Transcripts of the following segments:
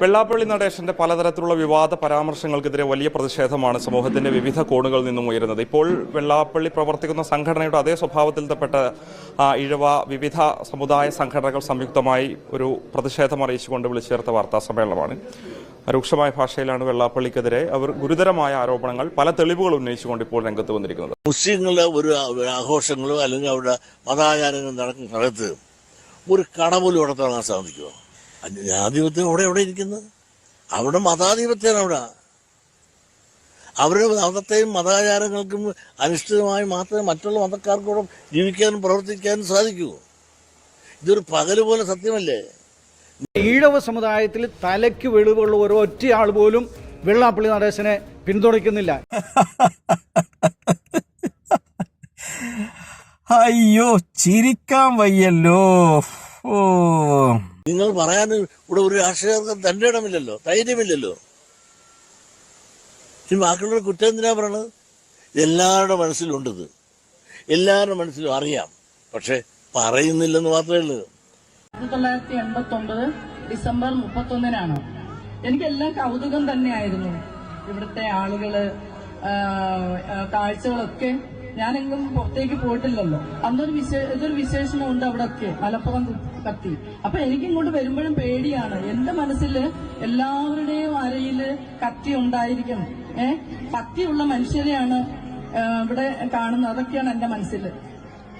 വെള്ളാപ്പള്ളി നടേശന്റെ പലതരത്തിലുള്ള വിവാദ പരാമർശങ്ങൾക്കെതിരെ വലിയ പ്രതിഷേധമാണ് സമൂഹത്തിന്റെ വിവിധ കോണുകളിൽ നിന്നും ഉയരുന്നത്. ഇപ്പോൾ വെള്ളാപ്പള്ളി പ്രവർത്തിക്കുന്ന സംഘടനയുടെ അതേ സ്വഭാവത്തിൽപ്പെട്ട ഇഴവ വിവിധ സമുദായ സംഘടനകൾ സംയുക്തമായി ഒരു പ്രതിഷേധം അറിയിച്ചുകൊണ്ട് വിളിച്ചു ചേർത്ത വാർത്താ സമ്മേളനമാണ്. രൂക്ഷമായ ഭാഷയിലാണ് വെള്ളാപ്പള്ളിക്കെതിരെ അവർ ഗുരുതരമായ ആരോപണങ്ങൾ പല തെളിവുകൾ ഉന്നയിച്ചുകൊണ്ട് ഇപ്പോൾ രംഗത്ത് വന്നിരിക്കുന്നത്. മുസ്ലിങ്ങളുടെ ഒരു ആഘോഷങ്ങളോ അല്ലെങ്കിൽ അവരുടെ മതാചാരങ്ങൾ നടക്കുന്ന ഒരു കട നടത്താൻ സാധിക്കുമോ? ജനാധിപത്യം അവിടെ എവിടെ ഇരിക്കുന്നത് അവിടെ മതാധിപത്യമാണ് അവിടെ. അവരുടെ മതത്തെയും മതാചാരങ്ങൾക്കും അനിഷ്ഠിതമായി മാത്രമേ മറ്റുള്ള മതക്കാർക്കൂടെ ജീവിക്കാനും പ്രവർത്തിക്കാനും സാധിക്കൂ. ഇതൊരു പകൽ പോലെ സത്യമല്ലേ? ഈഴവ സമുദായത്തിൽ തലയ്ക്ക് വെളിവുള്ള ഒരു ഒറ്റയാൾ പോലും വെള്ളാപ്പള്ളി നടേശനെ പിന്തുണയ്ക്കുന്നില്ല. അയ്യോ ചിരിക്കാൻ വയ്യല്ലോ. ഓ. നിങ്ങൾ പറയാൻ ഇവിടെ ഒരു രാഷ്ട്രീയർക്ക് തന്റെ ഇടമില്ലല്ലോ ധൈര്യമില്ലല്ലോ. ഈ ബാക്കിയുള്ള കുറ്റം എന്തിനാ പറയണത്? എല്ലാവരുടെ മനസ്സിലുണ്ടത്. എല്ലാവരുടെ മനസ്സിലും അറിയാം. പക്ഷെ പറയുന്നില്ലെന്ന് മാത്രമേ ഉള്ളൂ. ആയിരത്തി തൊള്ളായിരത്തി എൺപത്തി ഒമ്പത് ഡിസംബർ മുപ്പത്തൊന്നിനാണ്. എനിക്കെല്ലാം കൗതുകം തന്നെയായിരുന്നു. ഇവിടുത്തെ ആളുകൾ കാഴ്ചകളൊക്കെ ഞാനെങ്ങും പുറത്തേക്ക് പോയിട്ടില്ലല്ലോ. അന്നൊരു വിശേ ഇതൊരു അവിടെ ഒക്കെ മലപ്പുറം കത്തി. അപ്പൊ എനിക്കിങ്ങോട്ട് വരുമ്പോഴും പേടിയാണ്. എന്റെ മനസ്സിൽ എല്ലാവരുടെയും അരയിൽ കത്തി ഉണ്ടായിരിക്കും. ഏ? കത്തിയുള്ള മനുഷ്യരെയാണ് ഇവിടെ കാണുന്നത്. അതൊക്കെയാണ് എന്റെ മനസ്സിൽ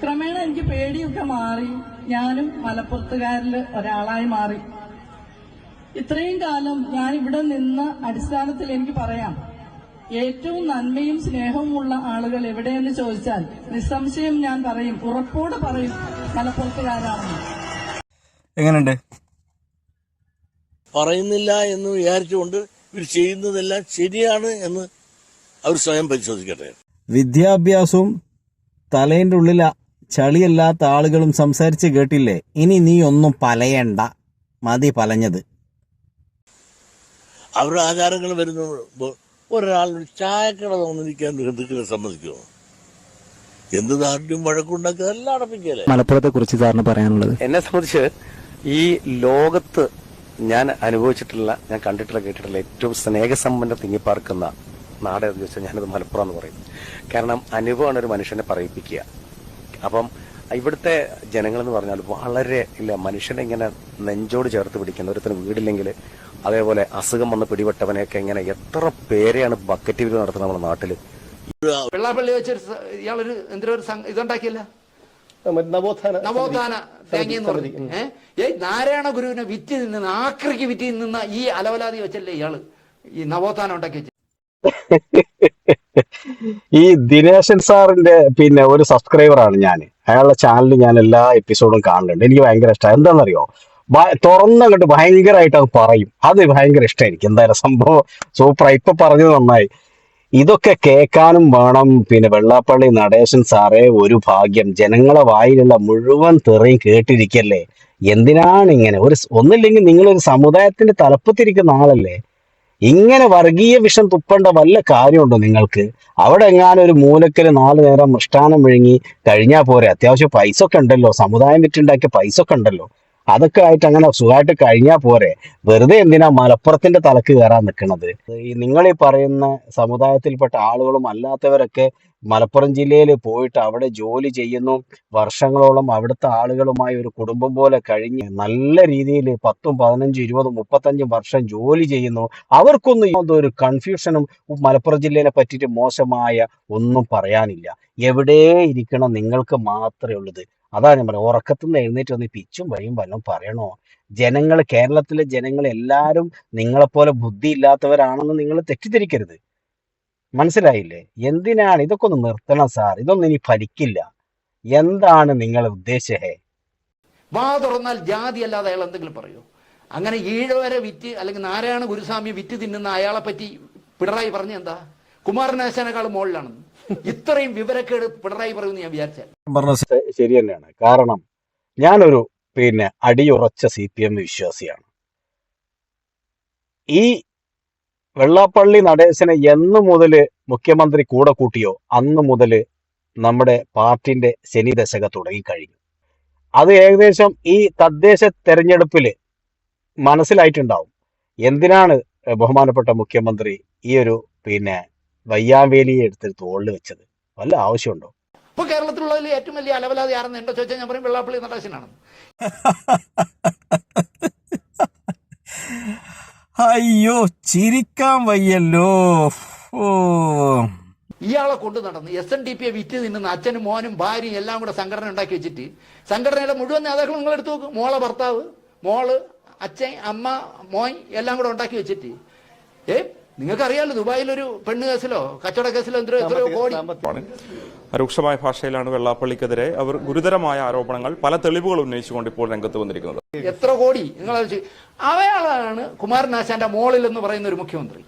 ക്രമേണ എനിക്ക് പേടിയൊക്കെ മാറി. ഞാനും മലപ്പുറത്തുകാരിൽ ഒരാളായി മാറി. ഇത്രയും കാലം ഞാൻ ഇവിടെ നിന്ന അടിസ്ഥാനത്തിൽ എനിക്ക് പറയാം. ഏറ്റവും നന്മയും സ്നേഹവുമുള്ള ആളുകൾ എവിടെയെന്ന് ചോദിച്ചാൽ നിസ്സംശയം ഞാൻ പറയും. ഉറപ്പോടെ പറയും മലപ്പുറത്തുകാരാണെന്ന്. എങ്ങനെയുണ്ട്? പറയുന്നില്ല എന്ന് വിചാരിച്ചുകൊണ്ട് ഇവർ ചെയ്യുന്നതെല്ലാം ശരിയാണ് എന്ന് അവർ സ്വയം പരിശോധിക്കട്ടെ. വിദ്യാഭ്യാസവും തലേന്റെ ഉള്ളിൽ ചളിയല്ലാത്ത ആളുകളും സംസാരിച്ച് കേട്ടില്ലേ? ഇനി നീ ഒന്നും പലയണ്ട. മതി പലഞ്ഞത്. അവരുടെ ആചാരങ്ങൾ വരുന്ന ഒരാൾ ഒരു ചായക്കട തോന്നിരിക്കാൻ ഹിന്ദുക്കളെ സമ്മതിക്കുമോ? എന്ത് നാട്ടിലും വഴക്കുണ്ടാക്കുക എല്ലാം അടപ്പിക്കല്ലേ? മലപ്പുറത്തെ കുറിച്ച് സാറിന് പറയാനുള്ളത്. എന്നെ സംബന്ധിച്ച് ഈ ലോകത്ത് ഞാൻ അനുഭവിച്ചിട്ടുള്ള ഞാൻ കണ്ടിട്ടുള്ള കേട്ടിട്ടുള്ള ഏറ്റവും സ്നേഹസമ്പന്നം തിങ്ങിപ്പാർക്കുന്ന നാട് എന്ന് ചോദിച്ചാൽ ഞാനത് മലപ്പുറം എന്ന് പറയും. കാരണം അനുഭവമാണ് ഒരു മനുഷ്യനെ പറയിപ്പിക്കുക. അപ്പം ഇവിടുത്തെ ജനങ്ങൾ എന്ന് പറഞ്ഞാൽ വളരെ ഇല്ല മനുഷ്യനെ ഇങ്ങനെ നെഞ്ചോട് ചേർത്ത് പിടിക്കുന്ന. ഒരുത്തിന് വീടില്ലെങ്കിൽ അതേപോലെ അസുഖം വന്ന് പിടിപെട്ടവനെയൊക്കെ ഇങ്ങനെ എത്ര പേരെയാണ് ബക്കറ്റ് വീട് നടത്തുന്നത് നമ്മുടെ നാട്ടിൽ? വെള്ളാപ്പള്ളി വെച്ചൊരു ഇയാളൊരു എന്തൊരു ഇതുണ്ടാക്കിയല്ല? നവോത്ഥാന തേങ്ങ എന്ന് പറഞ്ഞു. ഏഹ് നാരായണ ഗുരുവിനെ വിറ്റ് നിന്ന് ആക്രിക്ക് വിറ്റ് നിന്ന ഈ അലവലാതി വെച്ചല്ലേ ഇയാൾ? ഈ നവോത്ഥാനം ഉണ്ടാക്കി വെച്ചു ഈ ദിനേശൻ സാറിന്റെ പിന്നെ ഒരു സബ്സ്ക്രൈബർ ആണ് ഞാൻ അയാളുടെ ചാനലിൽ ഞാൻ എല്ലാ എപ്പിസോഡും കാണുന്നുണ്ട് എനിക്ക് ഭയങ്കര ഇഷ്ടമാണ് എന്താണെന്നറിയോ തുറന്നങ്ങോട്ട് ഭയങ്കരമായിട്ട് അത് പറയും. അത് ഭയങ്കര ഇഷ്ടമായിരിക്കും എന്തായാലും സംഭവം സൂപ്പർ ഇപ്പൊ പറഞ്ഞത് നന്നായി. ഇതൊക്കെ കേൾക്കാനും വേണം. പിന്നെ വെള്ളാപ്പള്ളി നടേശൻ സാറേ ഒരു ഭാഗ്യം. ജനങ്ങളെ വായിലുള്ള മുഴുവൻ തെറിയും കേട്ടിരിക്കല്ലേ? എന്തിനാണ് ഇങ്ങനെ? ഒരു ഒന്നില്ലെങ്കിൽ നിങ്ങളൊരു സമുദായത്തിന്റെ തലപ്പത്തിരിക്കുന്ന ആളല്ലേ? ഇങ്ങനെ വർഗീയ വിഷം തുപ്പേണ്ട വല്ല കാര്യമുണ്ടോ നിങ്ങൾക്ക്? അവിടെ എങ്ങാനും ഒരു മൂലക്കൽ നാല് നേരം മൃഷ്ടാനം വിഴുങ്ങി കഴിഞ്ഞാൽ പോരെ. അത്യാവശ്യം പൈസ ഒക്കെ ഉണ്ടല്ലോ. സമുദായം വിറ്റുണ്ടാക്കിയ പൈസ ഒക്കെ ഉണ്ടല്ലോ. അതൊക്കെ ആയിട്ട് അങ്ങനെ സുഖമായിട്ട് കഴിഞ്ഞാൽ പോരെ. വെറുതെ എന്തിനാ മലപ്പുറത്തിന്റെ തലക്ക് കയറാൻ നിൽക്കുന്നത് ഈ നിങ്ങൾ ഈ പറയുന്ന സമുദായത്തിൽപ്പെട്ട ആളുകളും അല്ലാത്തവരൊക്കെ മലപ്പുറം ജില്ലയിൽ പോയിട്ട് അവിടെ ജോലി ചെയ്യുന്നു. വർഷങ്ങളോളം അവിടുത്തെ ആളുകളുമായി ഒരു കുടുംബം പോലെ കഴിഞ്ഞ് നല്ല രീതിയിൽ പത്തും പതിനഞ്ചും ഇരുപതും മുപ്പത്തഞ്ചും വർഷം ജോലി ചെയ്യുന്നു. അവർക്കൊന്നും യാതൊരു ഒരു കൺഫ്യൂഷനും മലപ്പുറം ജില്ലയെ പറ്റിയിട്ട് മോശമായ ഒന്നും പറയാനില്ല. എവിടെ ഇരിക്കണം നിങ്ങൾക്ക് മാത്രമേ ഉള്ളത്. അതാ ഞാൻ പറയുന്നത് ഉറക്കത്തിൽ നിന്ന് എഴുന്നേറ്റ് വന്ന് പിച്ചും വഴിയും വല്ലതും പറയണോ? ജനങ്ങൾ കേരളത്തിലെ ജനങ്ങൾ എല്ലാവരും നിങ്ങളെപ്പോലെ ബുദ്ധി ഇല്ലാത്തവരാണെന്ന് നിങ്ങൾ തെറ്റിദ്ധരിക്കരുത്. മനസ്സിലായില്ലേ? എന്തിനാണ്? ഇതൊക്കെ ഒന്ന് നിർത്തണം സാർ. ഇതൊന്നും ഇനി ഫലിക്കില്ല. എന്താണ് നിങ്ങൾ ഉദ്ദേശേ? വാ തുറന്നാൽ ജാതി അല്ലാതെ അയാൾ എന്തെങ്കിലും പറയൂ? അങ്ങനെ ഈഴവരെ വിറ്റ് അല്ലെങ്കിൽ നാരായണ ഗുരുസ്വാമി വിറ്റ് തിന്നുന്ന അയാളെ പറ്റി പിണറായി പറഞ്ഞ എന്താ? കുമാരനാശാനേക്കാൾ മുകളിലാണെന്ന് ഇത്രയും വിവരക്കേട് പിണറായി പറയുമെന്ന് ഞാൻ വിചാരിച്ചാൽ പറഞ്ഞ ശരി തന്നെയാണ്. കാരണം ഞാനൊരു പിന്നെ അടിയുറച്ച സി പി എം വിശ്വാസിയാണ്. ഈ വെള്ളാപ്പള്ളി നടേശനെ എന്ന് മുതൽ മുഖ്യമന്ത്രി കൂടെ കൂട്ടിയോ അന്ന് മുതൽ നമ്മുടെ പാർട്ടിന്റെ ശനി ദശക തുടങ്ങിക്കഴിഞ്ഞു അത് ഏകദേശം ഈ തദ്ദേശ തെരഞ്ഞെടുപ്പിൽ മനസ്സിലായിട്ടുണ്ടാവും. എന്തിനാണ് ബഹുമാനപ്പെട്ട മുഖ്യമന്ത്രി ഈ ഒരു പിന്നെ വയ്യാവേലിയെ എടുത്ത് തോളിൽ വെച്ചത്. വല്ല ആവശ്യമുണ്ടോ? ഇപ്പൊ കേരളത്തിലുള്ളതിൽ ഏറ്റവും വലിയ അലവലാതി ആരെന്ന് എന്റെ ചോദിച്ചാൽ ഞാൻ പറയും വെള്ളാപ്പള്ളി നടേശനാണ് അയ്യോ ചിരിക്കാൻ വയ്യല്ലോ. ഓ. ഇയാളെ കൊണ്ടു നടന്ന് എസ് എൻ ഡി പിയെ വിറ്റ് നിന്ന് അച്ഛനും മോനും ഭാര്യയും എല്ലാം കൂടെ സംഘടന ഉണ്ടാക്കി വെച്ചിട്ട് സംഘടനയുടെ മുഴുവൻ നേതാക്കളും നിങ്ങൾ എടുത്തു നോക്കും. മോളെ ഭർത്താവ് മോൾ അച്ഛൻ അമ്മ മോൻ എല്ലാം കൂടെ ഉണ്ടാക്കി വെച്ചിട്ട്. ഏ? നിങ്ങൾക്കറിയാലോ ദുബായിലൊരു പെണ്ണ് കേസിലോ കച്ചവട കേസിലോ എന്തോ എത്രയോ കോടി. രൂക്ഷമായ ഭാഷയിലാണ് വെള്ളാപ്പള്ളിക്കെതിരെ അവർ ഗുരുതരമായ ആരോപണങ്ങൾ പല തെളിവുകൾ ഉന്നയിച്ചുകൊണ്ട് ഇപ്പോൾ രംഗത്ത് വന്നിരിക്കുന്നത് എത്ര കോടി നിങ്ങൾ അവയാളാണ് കുമാരനാശാന്റെ മോളിൽ എന്ന് പറയുന്ന ഒരു മുഖ്യമന്ത്രി